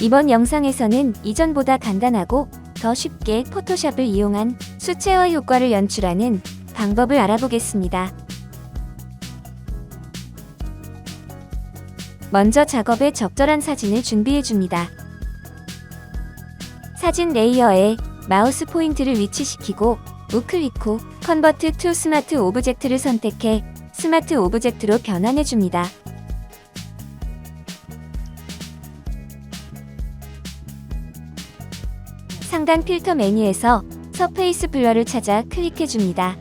이번 영상에서는 이전보다 간단하고 더 쉽게 포토샵을 이용한 수채화 효과를 연출하는 방법을 알아보겠습니다. 먼저 작업에 적절한 사진을 준비해 줍니다. 사진 레이어에 마우스 포인트를 위치시키고 우클릭 후 컨버트 투 스마트 오브젝트를 선택해 스마트 오브젝트로 변환해 줍니다. 상단 필터 메뉴에서 서페이스 블러를 찾아 클릭해 줍니다.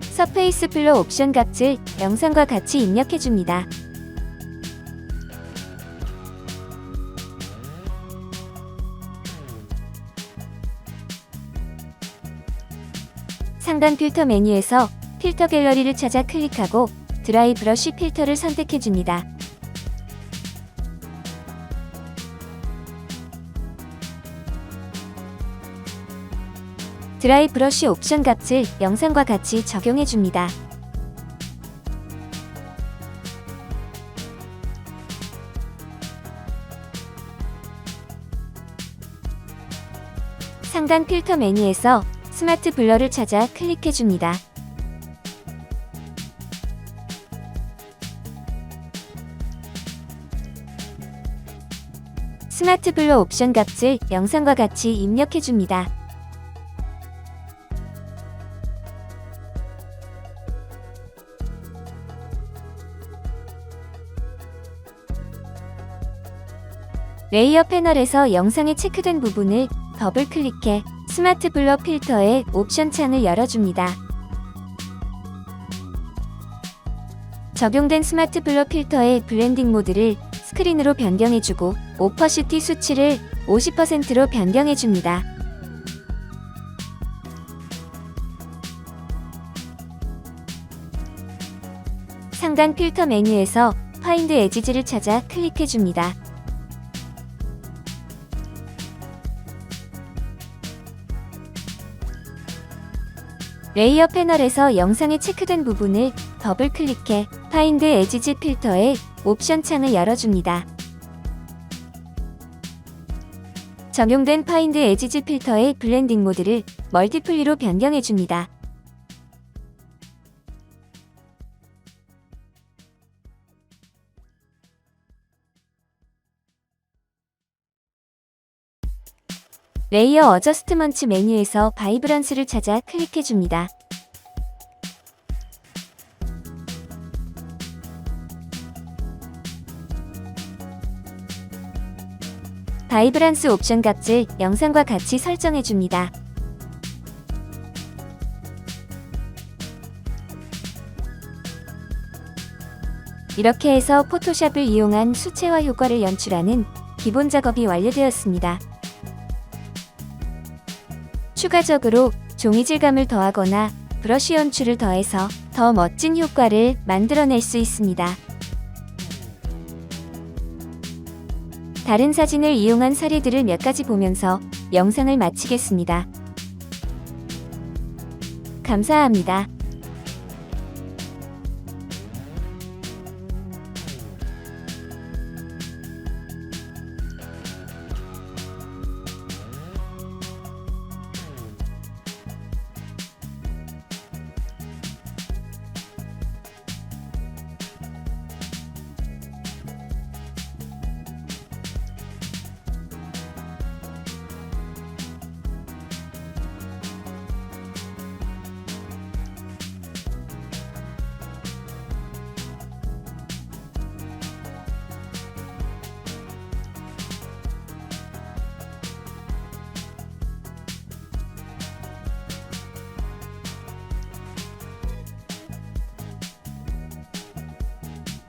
서페이스 블러 옵션 값을 영상과 같이 입력해 줍니다. 상단 필터 메뉴에서 필터 갤러리를 찾아 클릭하고 드라이 브러쉬 필터를 선택해 줍니다. 드라이 브러쉬 옵션 값을 영상과 같이 적용해 줍니다. 상단 필터 메뉴에서 스마트 블러를 찾아 클릭해 줍니다. 스마트 블러 옵션 값을 영상과 같이 입력해 줍니다. 레이어 패널에서 영상에 체크된 부분을 더블 클릭해 스마트 블러 필터의 옵션 창을 열어줍니다. 적용된 스마트 블러 필터의 블렌딩 모드를 스크린으로 변경해주고 오퍼시티 수치를 50%로 변경해줍니다. 상단 필터 메뉴에서 파인드 에지즈를 찾아 클릭해줍니다. 레이어 패널에서 영상에 체크된 부분을 더블 클릭해 파인드 에지즈 필터의 옵션 창을 열어줍니다. 적용된 파인드 에지즈 필터의 블렌딩 모드를 멀티플리로 변경해줍니다. 레이어 어저스트먼트 메뉴에서 바이브런스를 찾아 클릭해줍니다. 바이브란스 옵션 값을 영상과 같이 설정해 줍니다. 이렇게 해서 포토샵을 이용한 수채화 효과를 연출하는 기본 작업이 완료되었습니다. 추가적으로 종이 질감을 더하거나 브러쉬 연출을 더해서 더 멋진 효과를 만들어낼 수 있습니다. 다른 사진을 이용한 사례들을 몇 가지 보면서 영상을 마치겠습니다. 감사합니다.